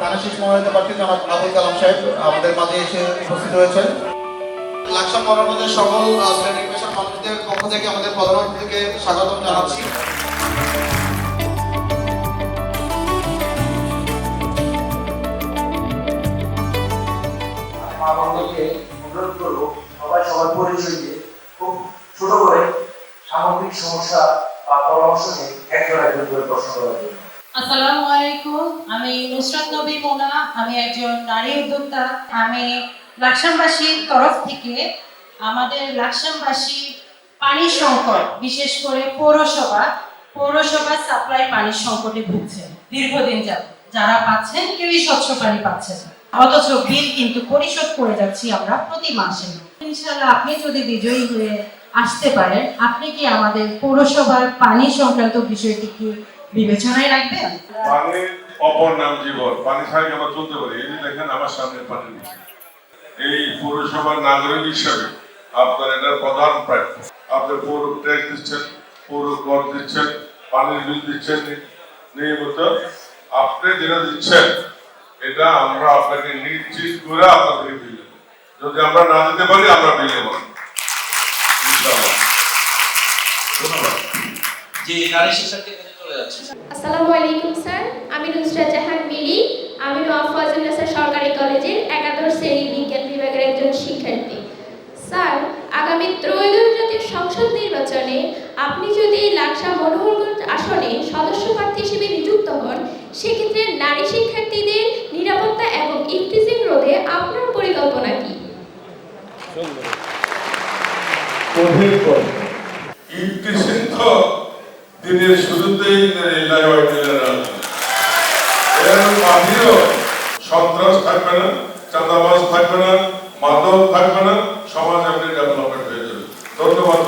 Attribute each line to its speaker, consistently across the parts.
Speaker 1: থানা মনোনীত প্রার্থী জনাব আবুল কালাম সাহেব আমাদের মাঝে এসে উপস্থিত হয়েছেন। লাকসাম মনোনয়নের সকল শ্রেণি পেশার মানুষদের পক্ষ থেকে আমাদের প্রধানমন্ত্রীকে স্বাগতম জানাচ্ছি।
Speaker 2: মা বন্ধুকে অনুরোধ করব সবাই সবার পরিচয় দিয়ে খুব ছোট করে সামগ্রিক সমস্যা বা পরামর্শ নিয়ে একজন একজন করে প্রশ্ন করার জন্য।
Speaker 3: আসসালামু আলাইকুম। আমি নুসরাত নবী মোনা। আমি একজন নারী উদ্যোক্তা। আমি লাকসামবাসীর তরফ থেকে আমাদের লাকসামবাসী পানি সংকট, বিশেষ করে পৌরসভা পৌরসভা সাপ্লাই পানির সংকটে ভুগছে দীর্ঘদিন যাবত যারা পাচ্ছেন, কেউই স্বচ্ছ পানি পাচ্ছেন। অথচ বিল কিন্তু পরিশোধ করে যাচ্ছি আমরা প্রতি মাসে। ইনশাআল্লাহ আপনি যদি বিজয়ী হয়ে আসতে পারেন, আপনি কি আমাদের পৌরসভার পানি সংক্রান্ত বিষয়টি কি বিবেচনায় রাখবেন
Speaker 4: পানির অপর নাম জীবন। পানি ছাড়া আমরা চলতে পারি? এই দেখেন আমার সামনে পানি এই পৌরসভার নাগরিক হিসাবে আপনার এটার প্রধান প্রাপ্য আপনি পৌর ট্যাক্স দিচ্ছেন পৌর কর দিচ্ছেন পানির বিল দিচ্ছেন নিয়মিত। আপনি যেটা দিচ্ছেন এটা আমরা আপনাকে নিশ্চিত করে আপনাদেরকে বিল দেবো। যদি আমরা না দিতে পারি আমরা বিল না। ধন্যবাদ।
Speaker 5: জি নারী শিক্ষার্থীর কাছে চলে
Speaker 6: আসসালামু আলাইকুম স্যার। আমি নুসরাত জাহান মিলি। আমি ফজলুন্নেসা সরকারি কলেজের একাদশ শ্রেণি বিজ্ঞান বিভাগের একজন শিক্ষার্থী। স্যার আগামী ত্রয়োদশ জাতীয় সংসদ নির্বাচনে আপনি যদি লাকসা মনোহরগঞ্জ আসনে সদস্য প্রার্থী হিসেবে নিযুক্ত হন সেক্ষেত্রে নারী শিক্ষার্থীদের নিরাপত্তা এবং ইফটিজিং রোধে আপনার পরিকল্পনা কী?
Speaker 4: কঠিন তো দিনের শুরুতেই বাহিরেও সন্ত্রাস থাকবে না, চাঁদাবাজ থাকবে না, মাদক থাকবে না, সমাজ এমনি ডেভেলপমেন্ট হয়ে যাবে। ধন্যবাদ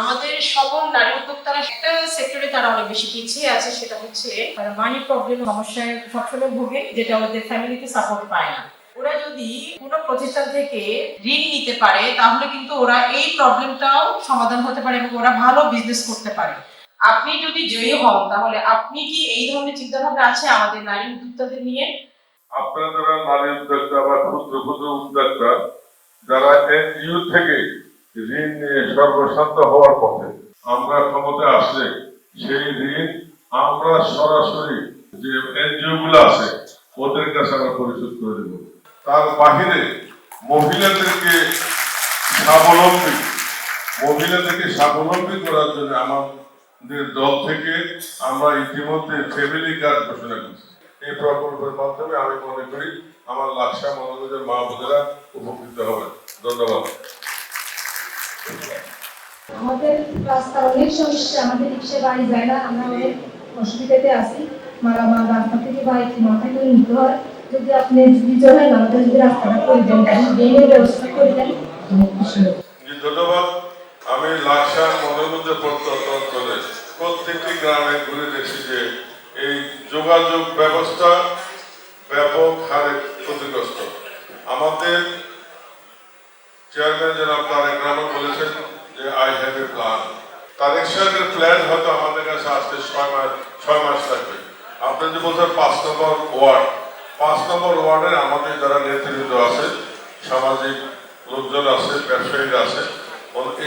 Speaker 3: আমাদের সকল নারী উদ্যোক্তারা, একটা সেক্টরে তারা অনেক বেশি পিছিয়ে আছে, সেটা হচ্ছে মানি প্রবলেম সমস্যায় সবসময় ভোগে, যেটা ওদের ফ্যামিলিতে সাপোর্ট পায় না। ওরা যদি কোনো প্রতিষ্ঠান থেকে ঋণ নিতে পারে, তাহলে কিন্তু ওরা এই প্রবলেমটাও সমাধান হতে পারে এবং ওরা ভালো বিজনেস করতে পারে। আপনি যদি জয়ী হন, তাহলে আপনি কি এই ধরনের চিন্তা ভাবনা আছে আমাদের নারী উদ্যোক্তাদের নিয়ে?
Speaker 4: আপনারা নারী উদ্যোক্তা বা ক্ষুদ্র ক্ষুদ্র উদ্যোক্তা, যারা এনজিও থেকে ঋণ নিয়ে সর্বশান্ত হওয়ার পথে আমরা ক্ষমতায় আসলে, সেই ঋণ আমরা সরাসরি যে এনজিও গুলো আছে, ওদের কাছে আমরা পরিশোধ করে দেব। তার বাহিরে মহিলাদেরকে স্বাবলম্বী মহিলাদেরকে স্বাবলম্বী করার জন্য আমাদের দল থেকে আমরা ইতিমধ্যে ফ্যামিলি কার্ড ঘোষণা করছি। এই প্রকল্পের মাধ্যমে আমি মনে করি আমার লাকসা মনোযোগের মা বোনেরা উপকৃত হবে। ধন্যবাদ।
Speaker 7: আমাদের রাস্তা অনেক সমস্যা, আমাদের রিক্সা গাড়ি যায় না, আমরা অনেক অসুবিধাতে আছি। মালামাল রাস্তা থেকে বাইক মাথায় করে নিতে হয়। যদি আপনি বিজয় হয় আমাদের যদি রাস্তাটা করে দেন ড্রেনের ব্যবস্থা করে দেন
Speaker 4: ধন্যবাদ। আমি লাকসা মনোযোগের অঞ্চলে প্রত্যেকটি গ্রামে ঘুরে দেখছি যে এই যোগাযোগ ব্যবস্থা ব্যাপক হারে ক্ষতিগ্রস্ত। আমাদের চেয়ারম্যান জনাব তারেক রহমান বলেছেন যে I have a plan Tarique plan হয়তো আমাদের কাছে আসতে ছয় মাস ছয় মাস লাগবে। আপনি যে বলছেন পাঁচ নম্বর ওয়ার্ড পাঁচ নম্বর ওয়ার্ডে আমাদের যারা নেতৃত্ব আছে সামাজিক লোকজন আছে ব্যবসায়ীরা আছে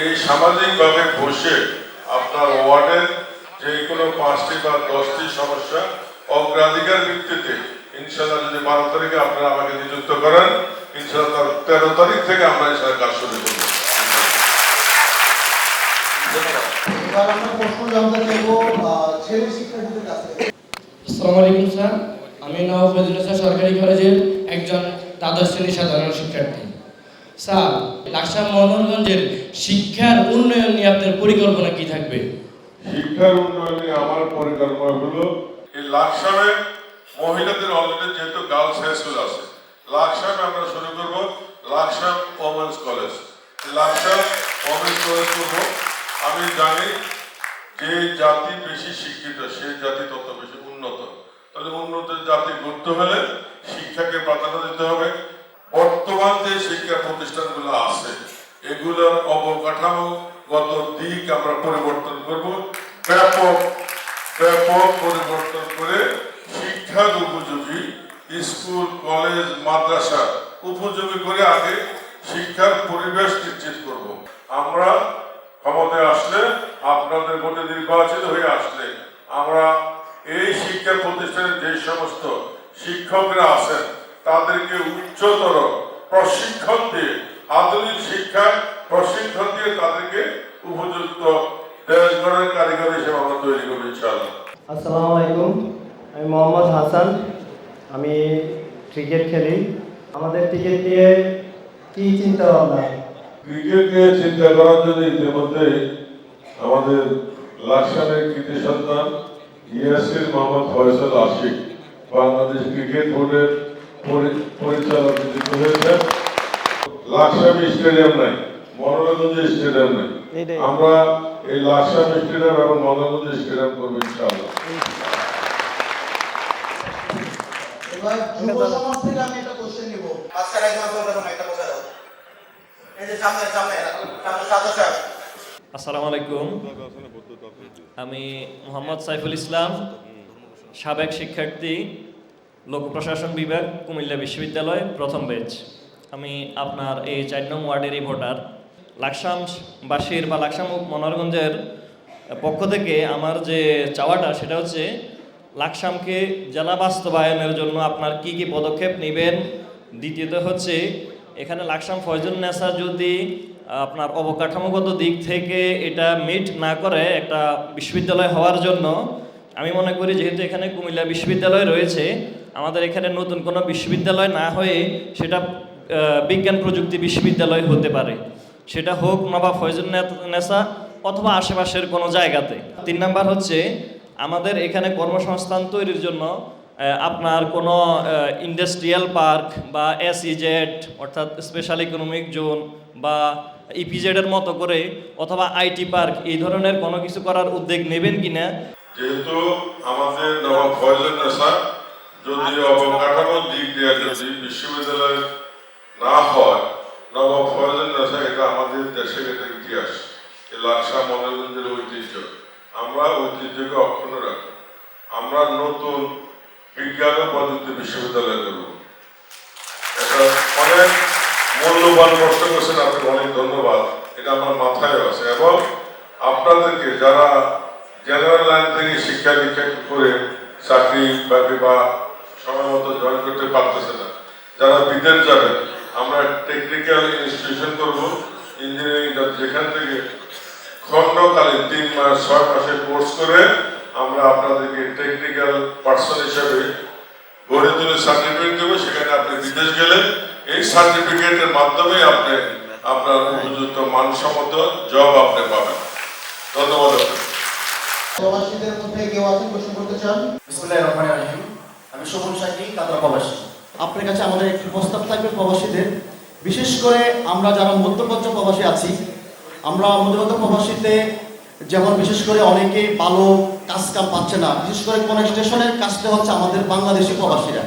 Speaker 4: এই সামাজিকভাবে বসে আপনার ওয়ার্ডের যে কোনো পাঁচটি বা দশটি সমস্যা অগ্রাধিকার ভিত্তিতে ইনশাল্লাহ যদি বারো তারিখে আপনারা আমাকে নিযুক্ত করেন ইনশাল্লাহ তেরো তারিখ থেকে আমরা ইনশাল্লাহ কাজ শুরু করব।
Speaker 8: আসসালামু আলাইকুম স্যার। আমি নওয়াব ফজলুল্লাহ সরকারি কলেজের একজন দ্বাদশ শ্রেণির সাধারণ শিক্ষার্থী। স্যার লাকসা মনোরঞ্জের শিক্ষার উন্নয়ন নিয়ে আপনার পরিকল্পনা কি থাকবে?
Speaker 4: শিক্ষার উন্নয়নে আমার পরিকল্পনা হলো, এই লাকসামে মহিলাদের অলরেডি যেহেতু গার্লস হাই স্কুল আছে, লাকসামে আমরা শুরু করব Laksam women's college Laksam women's college করব। আমি জানি যে জাতি বেশি শিক্ষিত, সেই জাতি তত বেশি উন্নত। তাহলে উন্নত জাতি গড়তে হলে শিক্ষাকে প্রাধান্য দিতে হবে। বর্তমান যে শিক্ষা প্রতিষ্ঠানগুলো আছে, এগুলোর অবকাঠামোগত দিক আমরা পরিবর্তন করব। ব্যাপক ব্যাপক পরিবর্তন করে শিক্ষার উপযোগী স্কুল, কলেজ, মাদ্রাসা উপযোগী করে আগে শিক্ষার পরিবেশ নিশ্চিত করব। আমরা ক্ষমতায় আসলে আপনাদের ভোটে নির্বাচিত হয়ে আসলে আমরা এই শিক্ষা প্রতিষ্ঠানের যে সমস্ত শিক্ষকরা আছেন তাদেরকে উচ্চতর প্রশিক্ষণ দিয়ে আধুনিক শিক্ষা প্রশিক্ষণ দিয়ে তাদেরকে উপযুক্ত দেশ গড়ের কারিগর হিসেবে আমরা তৈরি করব ইনশাআল্লাহ।
Speaker 9: আসসালামু আলাইকুম। আমি মোহাম্মদ হাসান। আমি ক্রিকেট খেলি। আমাদের ক্রিকেট নিয়ে কি চিন্তা ভাবনা?
Speaker 4: ক্রিকেট নিয়ে চিন্তা করার জন্য ইতিমধ্যে আমাদের লাকসামের কৃতি সন্তান ইয়াসির মোহাম্মদ ফয়সাল আশিক বাংলাদেশ ক্রিকেট বোর্ডের পরি- পরিচালক নিযুক্ত হয়েছেন লাকসাম স্টেডিয়াম নাই মনোরঞ্জন স্টেডিয়াম নাই। আমরা এই লাকসাম স্টেডিয়াম এবং মনোরঞ্জন স্টেডিয়াম করব ইনশাআল্লাহ।
Speaker 1: এবার যুব সমাজ থেকে আমি একটা কোশ্চেন নিব। আজকের একজন আছে ওটা একটা বসে এই যে সামনে সামনে সামনে সাদা সাহেব
Speaker 10: আসসালামু আলাইকুম। আমি মোহাম্মদ সাইফুল ইসলাম, সাবেক শিক্ষার্থী, লোক প্রশাসন বিভাগ, কুমিল্লা বিশ্ববিদ্যালয়, প্রথম ব্যাচ। আমি আপনার এই চার নং ওয়ার্ডেরই ভোটার। লাকসামবাসীর বা লাকসাম মনোহরগঞ্জের পক্ষ থেকে আমার যে চাওয়াটা, সেটা হচ্ছে লাকসামকে জেলা বাস্তবায়নের জন্য আপনার কি কি পদক্ষেপ নেবেন? দ্বিতীয়ত হচ্ছে, এখানে লাকসাম ফয়জুল নেসা যদি আপনার অবকাঠামোগত দিক থেকে এটা মিট না করে একটা বিশ্ববিদ্যালয় হওয়ার জন্য, আমি মনে করি যেহেতু এখানে কুমিল্লা বিশ্ববিদ্যালয় রয়েছে, আমাদের এখানে নতুন কোনো বিশ্ববিদ্যালয় না হয়ে সেটা বিজ্ঞান প্রযুক্তি বিশ্ববিদ্যালয় হতে পারে। সেটা হোক নবাব ফয়জুল নেসা অথবা আশেপাশের কোনো জায়গাতে। তিন নাম্বার হচ্ছে, আমাদের এখানে কর্মসংস্থান তৈরির জন্য আপনার কোনো ইন্ডাস্ট্রিয়াল পার্ক বা এসইজেড অর্থাৎ স্পেশাল ইকোনমিক জোন বা ইপিজেডের মতো করে অথবা আইটি পার্ক এই ধরনের কোনো কিছু করার উদ্যোগ নেবেন কিনা
Speaker 4: যেহেতু আমাদের নবাব ফয়জুল নেসা যদি অবকাঠামোর দিক দিয়ে যদি বিশ্ববিদ্যালয় না হয় নবাব ফয়জুল নেসা এটা আমাদের দেশের একটা ইতিহাস। লাকসা মনোরঞ্জনের ঐতিহ্য। আমরা ঐতিহ্যকে অক্ষুণ্ণ রাখব আমরা নতুন বিজ্ঞান ও প্রযুক্তি বিশ্ববিদ্যালয় করব। এটা অনেক মূল্যবান প্রশ্ন করছেন আপনাকে অনেক ধন্যবাদ। এটা আমার মাথায় আছে। এবং আপনাদেরকে যারা জেনারেল লাইন থেকে শিক্ষা দীক্ষা করে চাকরি, বাকরি বা সময় মতো জয়েন করতে পারতেছে না, যারা বিদেশ যাবে, আমরা টেকনিক্যাল ইনস্টিটিউশন করব ইঞ্জিনিয়ারিং যেখান থেকে খণ্ডকালীন তিন মাস, ছয় মাসের কোর্স করে আমরা আপনাদেরকে টেকনিক্যাল পার্সন হিসেবে গড়ে তুলে সার্টিফিকেট দেবো। সেখানে আপনি বিদেশ গেলে এই সার্টিফিকেটের মাধ্যমে আপনি আপনার উপযুক্ত মানসম্মত জব আপনি পাবেন। ধন্যবাদ
Speaker 1: প্রবাসীদের মধ্যে কেউ আছেন প্রশ্ন করতে চান?
Speaker 11: বিসমুল্লাহির রহমানির রহিম। আমি শোভন শাহী কাতরা প্রবাসী। আপনার কাছে আমাদের একটি প্রস্তাব থাকবে প্রবাসীদের। বিশেষ করে আমরা যারা মধ্যপ্রাচ্য প্রবাসী আছি আমরা মধ্যপ্রাচ্য প্রবাসীতে যেমন বিশেষ করে অনেকে ভালো কাজ কাম পাচ্ছে না বিশেষ করে কোন স্টেশনের কাজটা হচ্ছে আমাদের বাংলাদেশি প্রবাসীরা।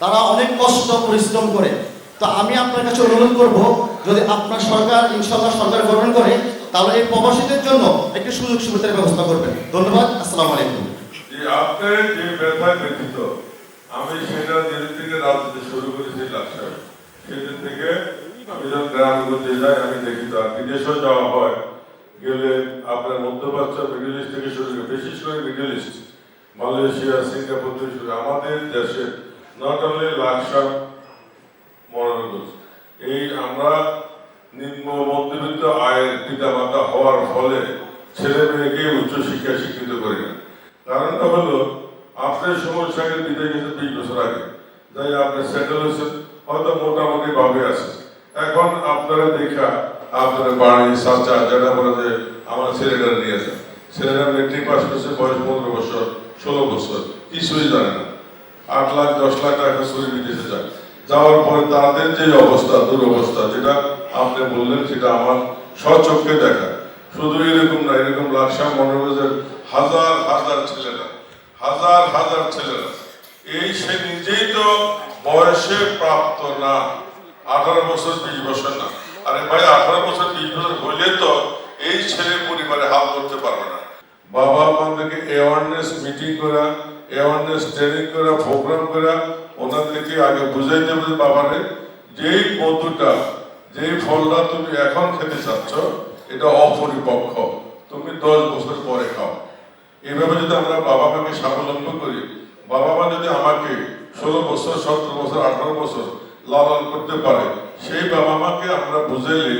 Speaker 11: তারা অনেক কষ্ট পরিশ্রম করে তো আমি আপনার কাছে অনুরোধ করব, যদি আপনার সরকার ইনশাল্লাহ সরকার গ্রহণ করে, তাহলে এই প্রবাসীদের জন্য একটি সুযোগ সুবিধার ব্যবস্থা করবেন। ধন্যবাদ, আসসালামু আলাইকুম।
Speaker 4: যে ব্যথায় ব্যথিত আমি সেটা যেদিন থেকে রাজনীতি শুরু করেছি লাকসামে সেদিন থেকে আমি যখন গ্রামে গঞ্জে যাই আমি দেখি তো আর বিদেশেও যাওয়া হয়, গেলে আপনার মধ্যপ্রাচ্য মিডল ইস্ট থেকে শুরু করে, বিশেষ করে মিডল ইস্ট মালয়েশিয়া, সিঙ্গাপুর থেকে শুরু আমাদের দেশে নট অনলি লাকসাম মনোরঞ্জন এই আমরা নিম্ন মধ্যবিত্ত আয়ের পিতামাতা হওয়ার ফলে ছেলে মেয়েকে উচ্চশিক্ষা শিক্ষিত করি না। কারণটা হলো, আপনার সমস্যাকে বিদায় গেছে বিশ বছর আগে, তাই আপনি সেটেল হয়েছেন হয়তো মোটামুটি ভাবে আছে। এখন আপনারা দেখা, আপনার বাড়ি সাচা যেটা বলে যে আমার ছেলেটা নিয়ে যায় ছেলেরা মেট্রিক পাস করছে বয়স পনেরো বছর, ষোলো বছর, কিছুই জানে না। আট লাখ, দশ লাখ টাকা চুরি বিদেশে যায়। যাওয়ার পরে তাদের যে অবস্থা, দুরবস্থা, যেটা আপনি বললেন, সেটা আমার স্বচক্ষে দেখা। শুধু এরকম না, এরকম লাকসাম মনোরঞ্জের হাজার হাজার ছেলেরা, হাজার হাজার ছেলেরা। এই সে নিজেই তো বয়সে প্রাপ্ত না, আঠারো বছর, বিশ বছর না। আরে ভাই, আঠারো বছর, বিশ বছর হইলে তো এই ছেলে পরিবারে হাল করতে পারবে না। বাবা মাদেরকে অ্যাওয়ারনেস মিটিং করা অ্যাওয়ারনেস ট্রেনিং করে প্রোগ্রাম করে ওনাদেরকে আগে বুঝাই দেবে বাবারে, যেই মধুটা, যেই ফলটা তুমি এখন খেতে চাচ্ছ, এটা অপরিপক্ষ তুমি দশ বছর পরে খাও। এইভাবে যদি আমরা বাবা মাকে স্বাবলম্বী করি বাবা মা যদি আমাকে ষোলো বছর সতেরো বছর, আঠারো বছর লালন করতে পারে, সেই বাবা মাকে আমরা বুঝাইলে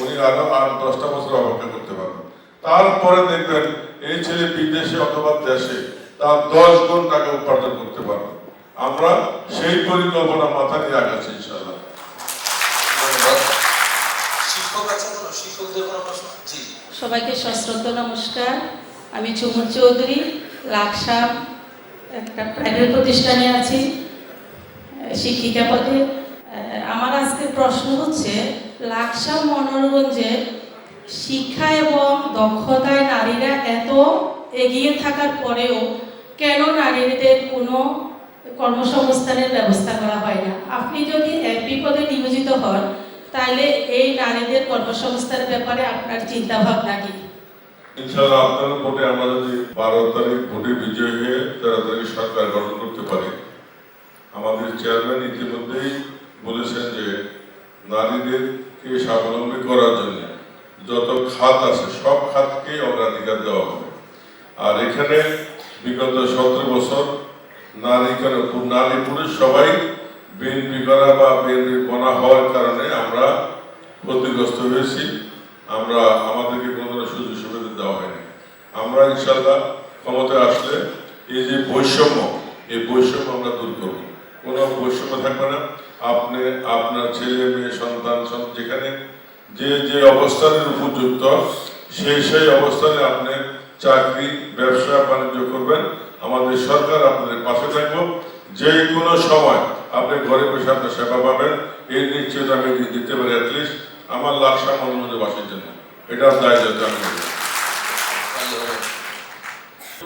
Speaker 4: উনি আরও আর দশটা বছর অপেক্ষা করতে পারবেন। তারপরে দেখবেন, এই ছেলে বিদেশে অথবা দেশে তার দশ গুণ টাকা উপার্জন করতে পারবে। আমরা সেই পরিকল্পনা মাথা নিয়ে আগাচ্ছি ইনশাল্লাহ
Speaker 3: সবাইকে সশ্রদ্ধ নমস্কার। আমি চুমুর চৌধুরী লাকসাম একটা প্রাইভেট প্রতিষ্ঠানে আছি শিক্ষিকা পদে। আমার আজকের প্রশ্ন হচ্ছে লাকসাম মনোরঞ্জে শিক্ষা এবং দক্ষতায় নারীরা এত এগিয়ে থাকার পরেও কেন নারীদের কোনো কর্মসংস্থানের ব্যবস্থা করা হয় না। আপনি যদি এমপি পদে নিয়োজিত হন তাহলে এই নারীদের কর্মসংস্থানের ব্যাপারে আপনার চিন্তা ভাবনা কি?
Speaker 4: ইনশাআল্লাহ আপনার ভোটে আমরা যদি বারো তারিখ ভোটে বিজয় হয়ে তারিখ সরকার গঠন করতে পারি। আমাদের চেয়ারম্যান ইতিমধ্যেই বলেছেন যে নারীদেরকে স্বাবলম্বী করার জন্য যত খাত আছে, সব খাতকেই অগ্রাধিকার দেওয়া হবে। আর এখানে বিগত সতেরো বছর নারী নারী পুরুষ সবাই বিএনপি করা বা বিএনপি বনা হওয়ার কারণে আমরা ক্ষতিগ্রস্ত হয়েছি। আমরা আমাদেরকে কোনো সুযোগ সুবিধা দেওয়া হয়নি। আমরা ইনশাল্লাহ ক্ষমতায় আসলে এই যে বৈষম্য, এই বৈষম্য আমরা দূর করব। কোনো বৈষম্য থাকবে না। আপনি, আপনার ছেলে, মেয়ে, সন্তান সন- যেখানে যে যে অবস্থানের উপযুক্ত, সেই সেই অবস্থানে আপনি চাকরি, ব্যবসা, বাণিজ্য করবেন। আমাদের সরকার আপনাদের পাশে থাকব। যে কোনো সময় আপনি ঘরে বসে আপনার সেবা পাবেন এই নিশ্চিত আমি দিতে পারি অ্যাটলিস্ট আমার লাকসাম অনুমোদবাসীর জন্য। এটার দায়িত্ব আমি নেব।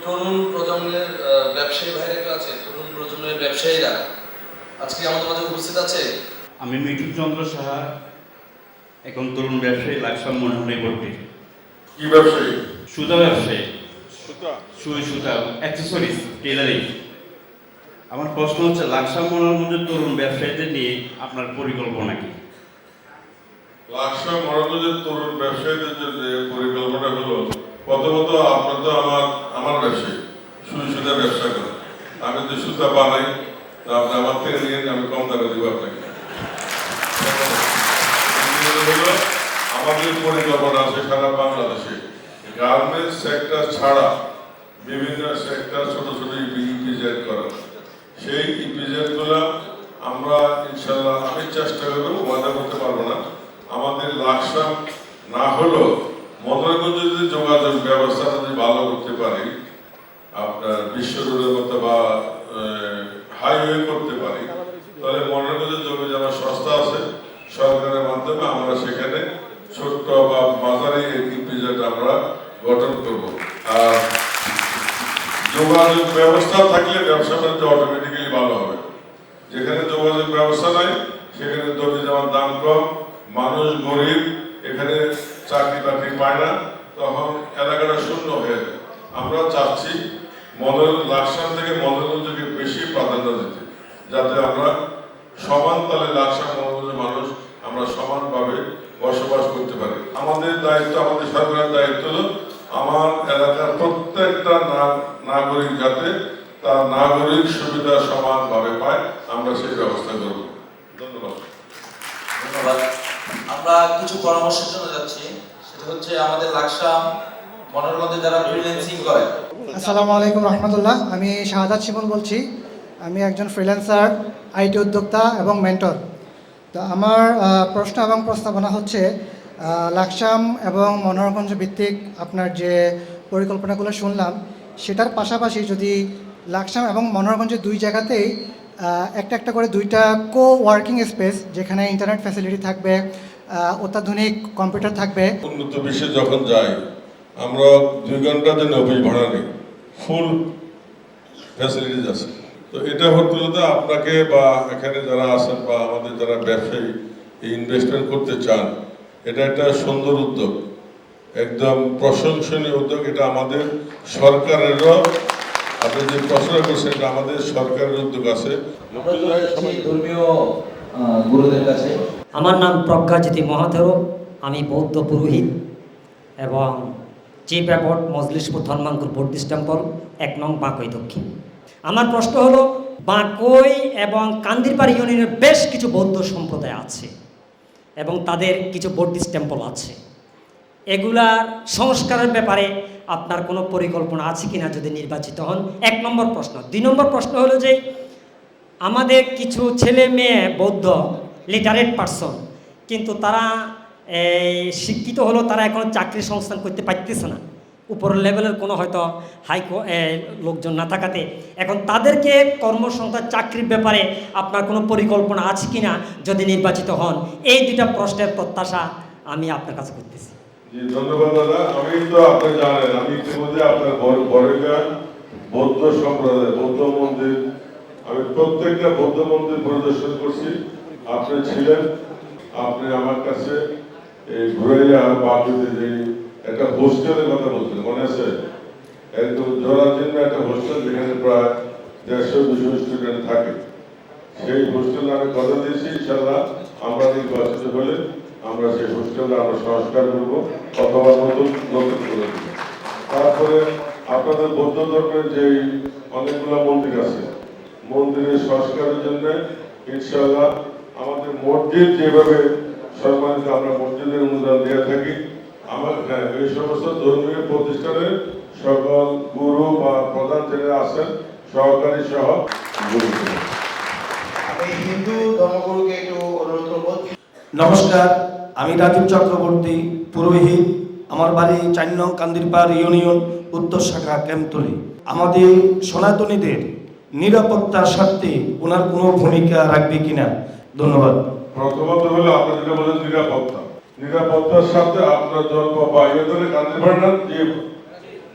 Speaker 5: তরুণ প্রজন্মের ব্যবসায়ী ভাইরা কেউ আছে? তরুণ প্রজন্মের ব্যবসায়ীরা আজকে আমাদের মাঝে উপস্থিত আছে?
Speaker 12: আমি মিঠুন চন্দ্র সাহা এখন তরুণ ব্যবসায়ী লাকসাম মনোহরে ভর্তি
Speaker 4: কি ব্যবসায়ী?
Speaker 12: সুতা ব্যবসায়ী। সুই সুতা অ্যাক্সেসরিজ টেলারিং আমার প্রশ্ন হচ্ছে লাকসাম মনোরঞ্জন তরুণ ব্যবসায়ীদের নিয়ে আপনার পরিকল্পনা কি?
Speaker 4: লাকসাম মরকজের তরুণ ব্যবসায়ীদের জন্য পরিকল্পনা হলো প্রথমত আপনার তো আমার আমার ব্যবসায়ী সুই সুতা ব্যবসা করেন। আমি তো সুতা বানাই তো আপনি আমার থেকে নিয়ে আমি কম দামে দিব আপনাকে। আমাদের পরিকল্পনা আছে সারা বাংলাদেশে গার্মেন্টস সেক্টর ছাড়া বিভিন্ন সেক্টর ছোট ছোট ইপিজেড করা। সেই ইপিজেডগুলা আমরা ইনশাল্লাহ আমি চেষ্টা করব ওয়াদা করতে পারব না। আমাদের লাকসাম না হলেও মদনগঞ্জে যদি যোগাযোগ ব্যবস্থা যদি ভালো করতে পারি, আপনার বিশ্ব রোডের মতো বা হাইওয়ে করতে পারি তাহলে মনোরঞ্জনের জমি যারা সস্তা আছে সরকারের মাধ্যমে আমরা সেখানে ছোট্ট বা বাজারে ইপিজেড আমরা গঠন করব। যোগাযোগ ব্যবস্থা থাকলে ব্যবসা বাণিজ্য অটোমেটিক্যালি ভালো হবে। যেখানে যোগাযোগ ব্যবস্থা নাই, সেখানে জমি যাওয়ার দাম কম, মানুষ গরিব, এখানে চাকরি বাকরি পায় না, তখন এলাকাটা শূন্য হয়ে যায়। আমরা চাচ্ছি মনোর লাকসাম থেকে মনোরঞ্জনকে বেশি প্রাধান্য দিতে, যাতে আমরা সমান তালে লাকসাম মনোরঞ্জন মানুষ আমরা সমানভাবে বসবাস করতে পারি আমাদের দায়িত্ব আমাদের সরকারের দায়িত্ব হলো আমার এলাকার প্রত্যেকটা না- নাগরিক যাতে তার নাগরিক সুবিধা সমানভাবে পায় আমরা সেই ব্যবস্থা করব ধন্যবাদ
Speaker 5: ধন্যবাদ আমরা কিছু পরামর্শের জন্য যাচ্ছি সেটা হচ্ছে আমাদের লাকসাম মনোরঞ্জনে যারা ফ্রিল্যান্সিং করে
Speaker 13: আসসালামু আলাইকুম রহমতুল্লাহ। আমি শাহাদাত শিমুল বলছি। আমি একজন ফ্রিল্যান্সার আইটি উদ্যোক্তা এবং মেন্টর তো আমার প্রশ্ন এবং প্রস্তাবনা হচ্ছে লাকসাম এবং মনোরগঞ্জ ভিত্তিক আপনার যে পরিকল্পনাগুলো শুনলাম, সেটার পাশাপাশি যদি লাকসাম এবং মনোরগঞ্জের দুই জায়গাতেই একটা একটা করে দুইটা কো ওয়ার্কিং স্পেস যেখানে ইন্টারনেট ফ্যাসিলিটি থাকবে অত্যাধুনিক কম্পিউটার থাকবে।
Speaker 4: উন্নত বিশ্বে যখন যাই, আমরা দুই ঘণ্টার জন্য অফিস ভাড়া নিই। ফুল ফ্যাসিলিটিস আছে। তো এটা হতে হতে আপনাকে বা এখানে যারা আছেন বা আমাদের যারা ব্যবসায়ী এই ইনভেস্টমেন্ট করতে চান এটা একটা সুন্দর উদ্যোগ। একদম প্রশংসনীয় উদ্যোগ। এটা আমাদের সরকারেরও আপনি যে প্রশ্ন করছেন এটা আমাদের সরকারের উদ্যোগ আছে।
Speaker 5: ধর্মীয় গুরুদের কাছে।
Speaker 14: আমার নাম প্রজ্ঞাজ্যোতি মহাথেরো আমি বৌদ্ধ পুরোহিত এবং chief abbot Majlishpur Dharmankur Buddhist temple এক নং বাঁকই দক্ষিণ। আমার প্রশ্ন হলো, বাঁকই এবং কান্দিরপাড়ি ইউনিয়নের বেশ কিছু বৌদ্ধ সম্প্রদায় আছে এবং তাদের কিছু বুদ্ধিস্ট টেম্পল আছে। এগুলার সংস্কারের ব্যাপারে আপনার কোনো পরিকল্পনা আছে কিনা যদি নির্বাচিত হন? এক নম্বর প্রশ্ন। দুই নম্বর প্রশ্ন হলো যে, আমাদের কিছু ছেলে মেয়ে বৌদ্ধ লিটারেট পারসন কিন্তু তারা শিক্ষিত হলেও তারা এখন চাকরির সংস্থান করতে পারতেছে না। উপরের লেভেলের কোনো হয়তো হাই লোকজন না থাকাতে। এখন তাদেরকে কর্মসংস্থান, চাকরির ব্যাপারে আপনার কোনো পরিকল্পনা আছে কি না যদি নির্বাচিত হন, এই দুটা প্রশ্নের প্রত্যাশা আমি আপনার কাছে করতেছি।
Speaker 4: আমি আপনি ছিলেন, আপনি আমার কাছে ঘুরাইয়া বাগুতে যে একটা হোস্টেলের কথা বলছেন, মনে আছে? একদম জরাজীর্ণ একটা হোস্টেল যেখানে প্রায় দেড়শো, দুশো স্টুডেন্ট থাকে। সেই হোস্টেলে আমি কথা দিয়েছি ইনশাল্লাহ আমরা নির্বাচিত হলে আমরা সেই হোস্টেলে আমরা সংস্কার করব, অথবা নতুন নতুন করে দেব। তারপরে আপনাদের বৌদ্ধ ধর্মের যে অনেকগুলো মন্দির আছে, মন্দিরের সংস্কারের জন্য ইনশাল্লাহ আমাদের মসজিদ যেভাবে সম্মানিত আমরা মসজিদের অনুদান দিয়ে থাকি। আমার হ্যাঁ, এই সমস্ত ধর্মীয় প্রতিষ্ঠানের সকল গুরু বা প্রধান যারা আছেন সহকারী সহ। গুরু
Speaker 1: আমি হিন্দু ধর্মগুরুকে একটু অনুরোধ করব।
Speaker 8: নমস্কার আমি রাজীব চক্রবর্তী পুরোহিত। আমার বাড়ি চার নং কান্দিরপাড় ইউনিয়ন উত্তর শাখা ক্যাম্পতলি আমাদের সনাতনীদের নিরাপত্তার স্বার্থে ওনার কোনো ভূমিকা রাখবে কিনা? ধন্যবাদ।
Speaker 4: প্রথমত হলো আপনি যেটা বলেন নিরাপত্তা। নিরাপত্তার সাথে আপনার জন্ম বা ইয়েদের কান্দিরপাড় না, যে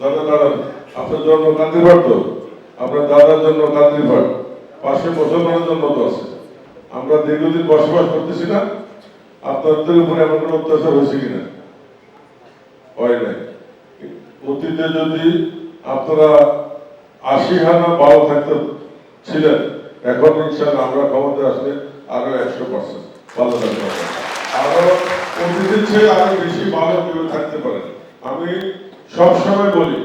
Speaker 4: দাদা দাঁড়ান, আপনার জন্ম কান্দিরপাড় তো। আপনার দাদার জন্য কান্দিরপাড় পাশে মুসলমানের জন্ম তো আছে। আমরা দীর্ঘদিন বসবাস করতেছি না। আপনাদের উপরে এমন কোনো অত্যাচার হয়েছে কিনা? হয় নাই। অতীতে যদি আপনারা আশি হানা বারো থাকতে ছিলেন এখন ইনশাল্লাহ আমরা ক্ষমতা আসলে আরও একশো পার্সেন্ট ভালো থাকতে পারবেন আরও অতীতের চেয়ে আরও বেশি ভালো কেউ থাকতে পারেন আমি সব সময় বলি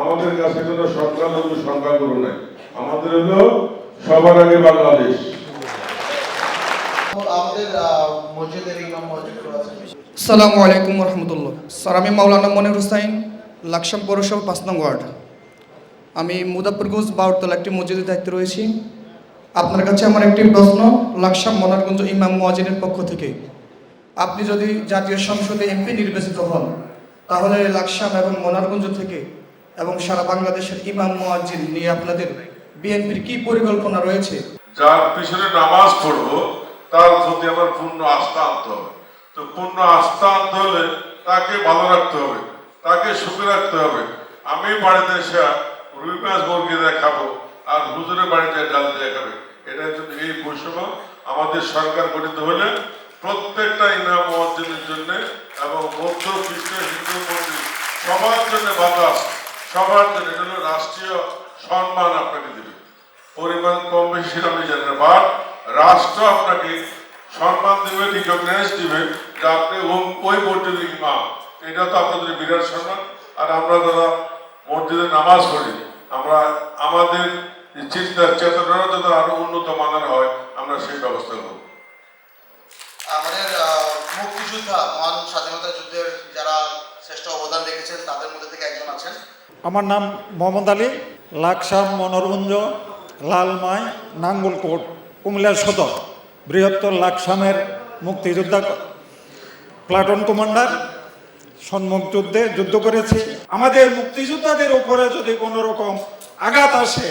Speaker 4: আমাদের কাছে কোনো সংখ্যালঘু সংখ্যাগুরু নাই। আমাদের হলো সবার আগে বাংলাদেশ।
Speaker 1: আমাদের মসজিদের ইমাম মসজিদ
Speaker 15: আলাইকুম রহমতুল্লাহ স্যার আমি মাওলানা মনির হুসাইন লাকসাম পৌরসভা পাঁচ নং ওয়ার্ড। আমি মুদাফরগঞ্জ বাউরতলা একটি মসজিদের দায়িত্বে রয়েছি। আপনার কাছে আমার একটি প্রশ্ন, লাকসাম মনারগঞ্জ ইমাম মুয়াজিনের পক্ষ থেকে। আপনি যদি জাতীয় সংসদে এমপি নির্বাচিত হন, তাহলে লাকসাম এবং মনারগঞ্জ থেকে এবং সারা বাংলাদেশের ইমাম মুয়াজিন নিয়ে আপনাদের বিএনপির কি পরিকল্পনা রয়েছে?
Speaker 4: যার পিছনে নামাজ পড়ব, তার প্রতি আমার পূর্ণ আস্থা আনতে হবে। তো পূর্ণ আস্থা আনতে হলে তাকে ভালো রাখতে হবে, তাকে সুখে রাখতে হবে। আমি বাড়িতে এসে রুই মাছ মুরগি দিয়ে খাব আর হুজুরের বাড়িতে ডাল দিয়ে খাবে। এটা যদি এই বৈষম্য আমাদের সরকার গঠিত হলে প্রত্যেকটা ইমাম মসজিদের জন্য এবং বৌদ্ধ খ্রিস্ট হিন্দু মন্দির সবার জন্য আছে। সবার জন্য, এটা রাষ্ট্রীয় সম্মান আপনাকে দেবে। পরিমাণ কম বেশি আমি জানি না বাট রাষ্ট্র আপনাকে সম্মান দিবে রিকগনাইজ দিবে যে আপনি ওই মসজিদের ইমাম। এটা তো আপনাদের বিরাট সম্মান। আর আমরা যারা মসজিদে নামাজ পড়ি আমরা আমাদের চিন্তা চেতনা যাতে আরও উন্নত মানের হয় আমরা সেই ব্যবস্থা করব।
Speaker 1: আমাদের মুক্তিযোদ্ধা মহান স্বাধীনতা যুদ্ধের যারা শ্রেষ্ঠ অবদান রেখেছেন তাদের মধ্যে থেকে একজন আছেন।
Speaker 16: আমার নাম মোহাম্মদ আলী লাকসাম মনোরঞ্জ লালমাই নাঙ্গলকোট কুমিল্লা সদর বৃহত্তর লাকসামের মুক্তিযোদ্ধা প্লাটন কমান্ডার। সম্মুখ যুদ্ধে যুদ্ধ করেছি। আমাদের মুক্তিযোদ্ধাদের উপরে যদি কোনো রকম আঘাত আসে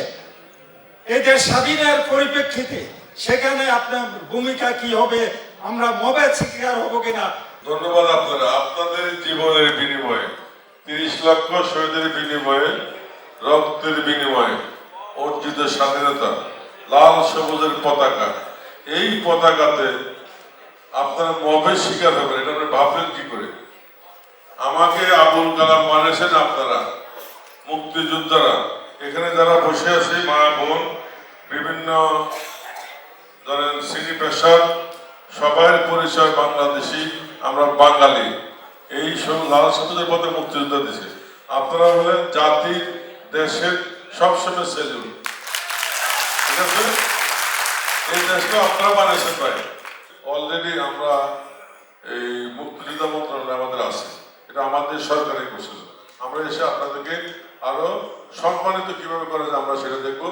Speaker 16: যে স্বাধীনের পরিপ্রেক্ষিতে সেখানে আপনার ভূমিকা কি হবে, আমরা মবের শিকার হব কিনা?
Speaker 4: ধন্যবাদ আপনারা। আপনাদের জীবনের বিনিময়ে, তিরিশ লক্ষ শহীদের বিনিময়ে, রক্তের বিনিময়ে অর্জিত স্বাধীনতা, লাল সবুজের পতাকা, এই পতাকাতে আপনারা মবের শিকার হবেন। এটা আপনি ভাবলেন কি করে? আমাকে আবুল কালাম মানেছেন আপনারা, মুক্তিযোদ্ধারা। এখানে যারা বসে আছে, মা, বোন, বিভিন্ন ধরেন শ্রেণি পেশার, সবার পরিচয় বাংলাদেশি, আমরা বাঙালি। এই সব লাল সবুজের পথে মুক্তিযোদ্ধা দিছে। আপনারা হলেন জাতির দেশের সবসময় সেলুন। ঠিক আছে? এই দেশটা আপনারা বানিয়েছেন ভাই। অলরেডি আমরা এই মুক্তিযোদ্ধা মন্ত্রণালয় আমাদের আছে। এটা আমাদের সরকারের কোর্সেস আমরা এসে আপনাদেরকে আরও সম্মানিত কীভাবে করা যায় আমরা সেটা দেখব।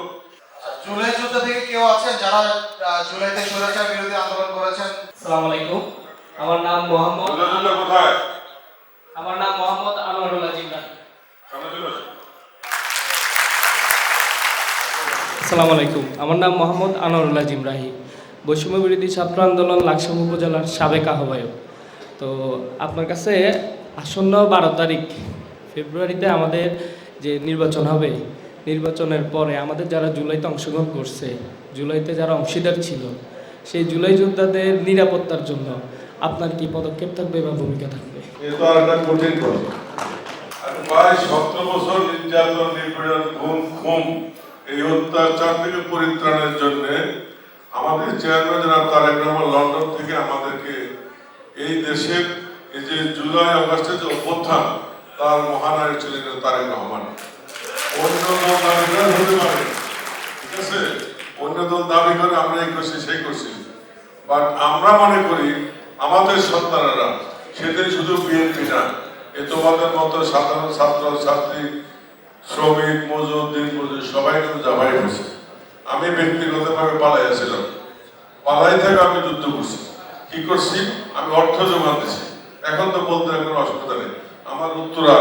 Speaker 1: জুলাই যুদ্ধ থেকে কেউ আছেন যারা জুলাইতে স্বৈরাচার বিরোধী আন্দোলন করেছেন?
Speaker 17: আসসালামু আলাইকুম। আমার নাম মোহাম্মদ
Speaker 4: কোথায়?
Speaker 17: আমার নাম মোহাম্মদ আনোয়ারুল্লাহ
Speaker 4: সামনে
Speaker 17: আসসালামু আলাইকুম। আমার নাম মোহাম্মদ আনোয়ারুল্লাহ জিমরাহি বৈষম্য বিরোধী ছাত্র আন্দোলন লাকসাম উপজেলার সাবেক আহ্বায়ক। তো আপনার কাছে আসন্ন বারো তারিখ, ফেব্রুয়ারিতে আমাদের যে নির্বাচন হবে, নির্বাচনের পরে আমাদের যারা জুলাইতে অংশগ্রহণ করছে, জুলাইতে যারা অংশীদার ছিল, সেই জুলাই যোদ্ধাদের নিরাপত্তার জন্য আপনার কি পদক্ষেপ থাকবে বা ভূমিকা থাকবে?
Speaker 4: এই অত্যাচার থেকে পরিত্রাণের জন্য আমাদের চেয়ারম্যান জনাব তারেক রহমান লন্ডন থেকে আমাদেরকে এই দেশের এই যে জুলাই অগস্টের যে অভ্যুত্থান, তার মহানায়ক ছিলেন তারেক রহমান। অন্য দল দাবি করে হতে পারে ঠিক আছে? অন্য দল দাবি করে আমরা এই করছি, সেই করছি। বাট আমরা মনে করি, আমাদের সন্তানেরা সেদিন শুধু বিএনপি না, এ তোমাদের মতো সাধারণ ছাত্র, ছাত্রী, শ্রমিক, মজুর, দিন মজুর, সবাই কিন্তু জামাই হয়েছে। আমি ব্যক্তিগতভাবে পালাইয়াছিলাম। পালাই থেকে আমি যুদ্ধ করছি। কি করছি? আমি অর্থ জমা দিছি এখন তো বলতে কোনো অসুবিধা নেই। আমার উত্তরা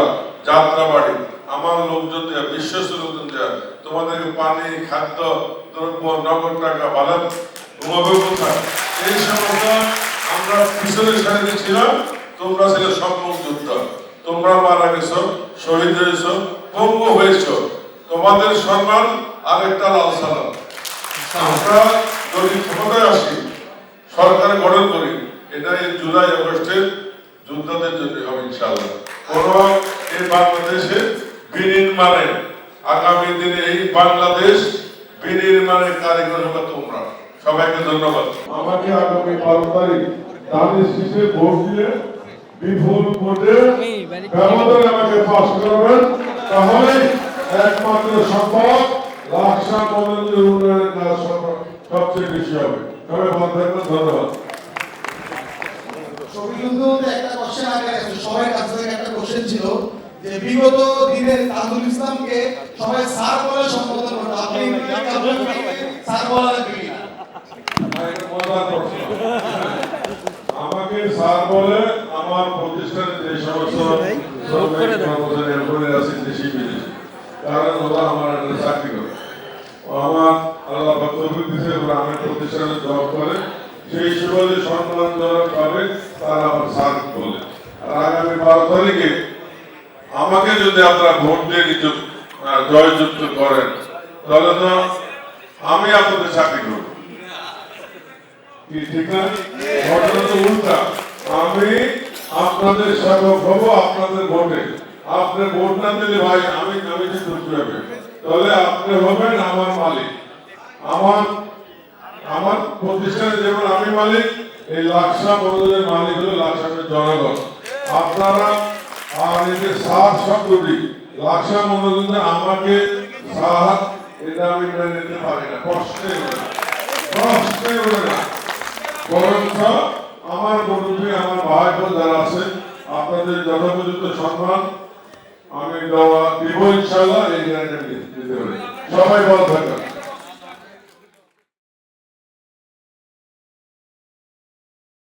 Speaker 4: যাত্রা বাড়ি আমার লোকজন দেয়া বিশ্বস্ত লোকজন দেয়া তোমাদেরকে পানি, খাদ্য, দ্রব্য, নগদ টাকা বালান ঘুমাবে কোথায়? এই সমস্ত আমরা পিছনের সারিতে ছিলাম, তোমরা ছিলে সম্মুখ যুদ্ধ। তোমরা মারা গেছো, শহীদ হয়েছো, পঙ্গু হয়েছো। তোমাদের সম্মান আরেকটা লাল সালাম আমরা যদি ক্ষমতায় আসি, সরকার গঠন করি এটা এই জুলাই, আগস্টের যোদ্ধাদের জন্য হবে ইনশাআল্লাহ। কোন এই বাংলাদেশে বিনির্মাণে আগামী দিনে এই বাংলাদেশ বিনির্মাণের কারিগর হবে তোমরা। সবাইকে ধন্যবাদ। আমাকে আগামী বারো তারিখ দানের শীষে ভোট দিয়ে বিপুল ভোটে ব্যবধানে আমাকে পাশ করবেন। তাহলে একমাত্র সম্ভব লাকসা মনোরঞ্জন উন্নয়নের কাজ সবচেয়ে বেশি হবে। সবাই ভালো থাকবেন ধন্যবাদ।
Speaker 11: কিন্তু একটা কোশ্চেন আগে সবার কাছ থেকে একটা কোশ্চেন ছিল যে বিগত দিনে তাজুল ইসলামকে সবাই স্যার বলে সম্বোধন করতো আপনি স্যার বলা।
Speaker 4: আমাকে স্যার বলে আমার প্রতিষ্ঠানে যে সমস্ত কর্মচারী আছে দেশি বিদেশি তারা ওরা আমার চাকরি করে। আমার আল্লাহ তৌফিক ওরা আমার প্রতিষ্ঠানে জব করে। সেই সুবাদে সম্মানজনক ভাবে তারা আমার স্যার আমাকে যদি আপনারা ভোট দিয়ে জয়যুক্ত করেন, তাহলে তো আমি আপনাদের চাকরি করব। আপনি হবেন আমার মালিক। আমার আমার প্রতিষ্ঠানে যেমন আমি মালিক, এই লাকসা বন্ধুদের মালিক হলো লাকসামের জনগণ। আপনারা আর যে সার শব্দটি লাকসা মনোরঞ্জন আমাকে সার এটা আমি মেনে নিতে পারি না, কষ্টে কষ্টে হবে না। বরঞ্চ আমার বন্ধুকে, আমার ভাই বোন যারা আছে আপনাদের যথোপযুক্ত সম্মান আমি দেওয়া দিব ইনশাল্লাহ এই দিতে সবাই ভালো থাকবেন